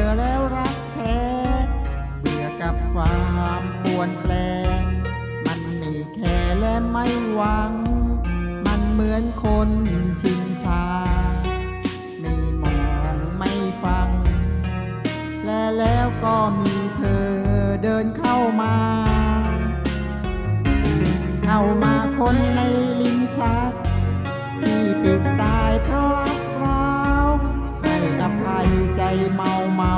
อแล้วรักแท้ เบื่อกับความปวนแปล มันไม่แค่และไม่หวัง มันเหมือนคนชินชา ไม่มองไม่ฟัง และแล้วก็มีเธอเดินเข้ามา เข้ามาคนในลิ้นชักที่ปิดตายเพราะรักร้า ให้อใจเมาเมา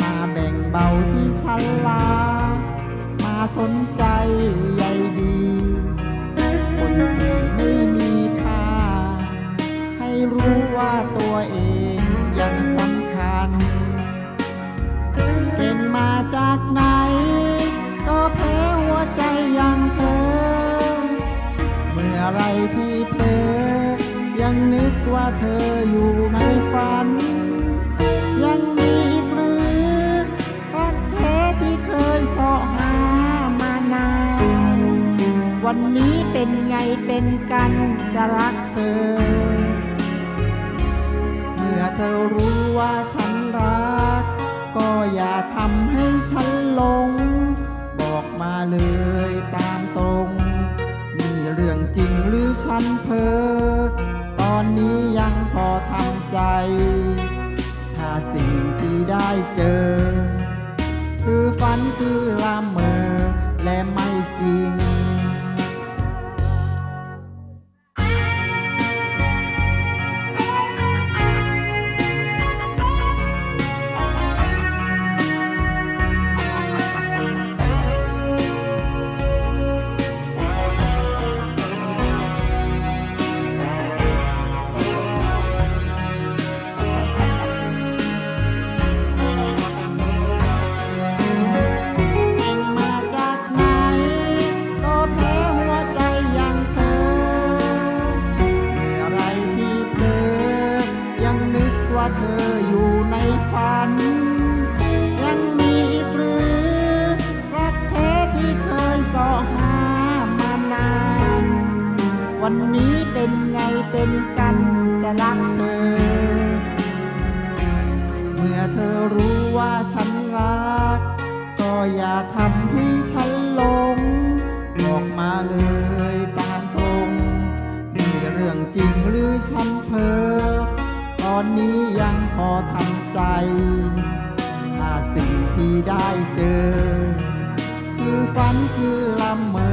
มาแบ่งเบาที่ฉันลา มาสนใจใยดี คนที่ไม่มีค่า ให้รู้ว่าตัวเองยังสำคัญ เก่งมาจากไหน ก็แพ้หัวใจอย่างเธอ เมื่อไรที่เพลอยังนึกว่าเธออยู่ในฝัน วันนี้เป็นไงเป็นกันจะรักเธอ เมื่อเธอรู้ว่าฉันรัก ก็อย่าทำให้ฉันหลง บอกมาเลยตามตรงมีเรื่องจริงหรือฉันเพ้อตอนนี้ยังพอทำใจ ถ้าสิ่งที่ได้เจอ คือฝันคือละเมอและไม่จริง วันนี้เป็นไงเป็นกันจะรักเธอ เมื่อเธอรู้ว่าฉันรัก ก็อย่าทำให้ฉันหลงบอกมาเลยตามตรงมีเรื่องจริงหรือฉันเพ้อตอนนี้ยังพอทำใจถ้าสิ่งที่ได้เจอ คือฝันคือลำเมอ